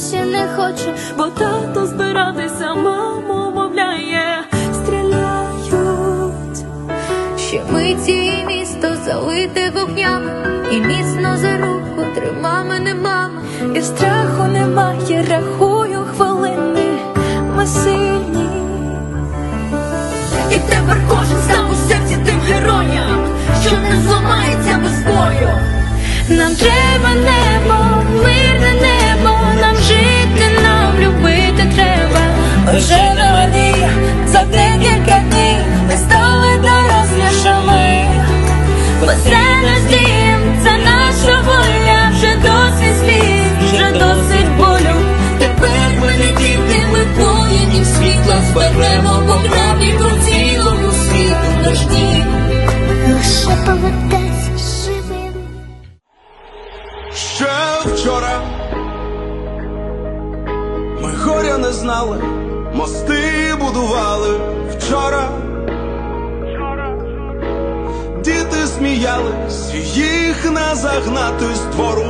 досі не хоче. Бо тато збиратися, маму мовляє, стріляють. Ще миті і місто залите вогнями, і міцно за руку трима мене мама. І страху немає, рахую хвилини, ми сильні. І тепер кожен став у серці тим героям, що не зламається без бою. Нам треба небо, вчора ми горя не знали, мости будували вчора. Діти сміялись, їх не загнати з двору.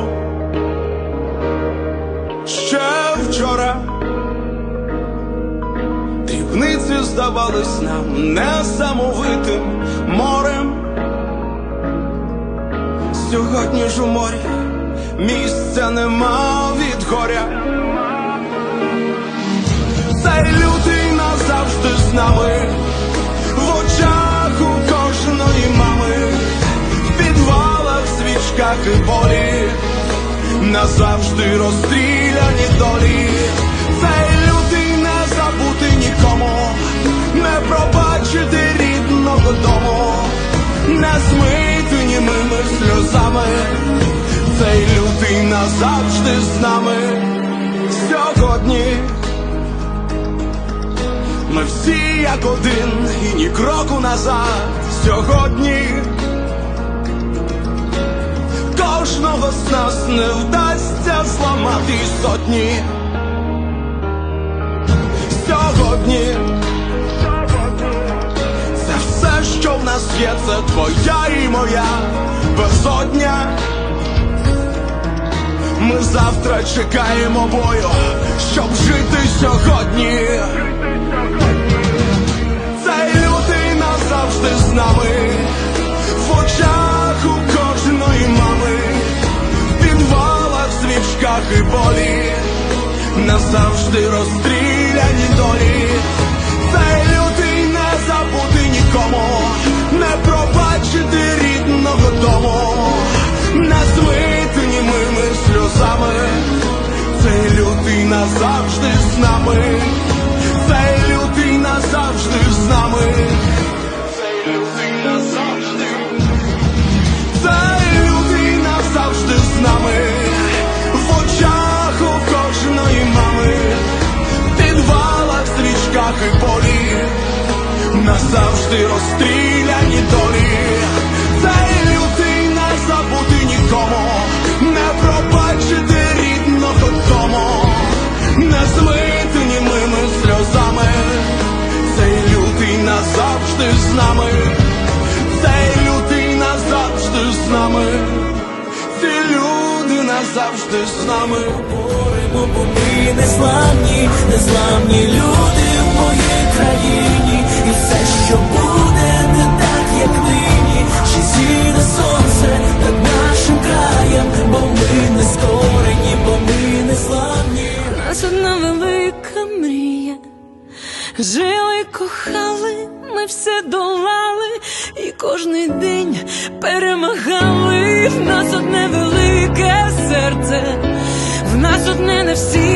Ще вчора дрібниці здавались нам несамовитим морем. Сьогодні ж у морі місця нема від горя. Цей лютий назавжди з нами, в очах у кожної мами, в підвалах, свічках і болі, назавжди розстріляні долі. Цей назавжди з нами сьогодні. Ми всі як один і ні кроку назад сьогодні. Кожного з нас не вдасться зламати сотні. Сьогодні це все, що в нас є, це твоя і моя безодня. Ми завтра чекаємо бою, щоб жити сьогодні. Цей лютий назавжди з нами, в очах у кожної мами, в підвалах, свічках і болі, назавжди розстріляні лютий назавжди з нами, цей лютий назавжди з нами, цей лютий назавжди, цей лютий назавжди з нами, в очах у кожної мами, в підвалах, свічках і полі, назавжди розстріляні долі, цей лютий не забути нікому, люди назавжди з нами. Боремо, бо ми незламні, незламні люди в моїй країні, і все, що буде, не так, як нині, ще зійде сонце над нашим краєм, бо ми не скорені, бо ми незламні. У нас одна велика мрія. Жили, кохали, ми все долали, і кожний день перемагали. В нас одне велике серце, в нас одне не всі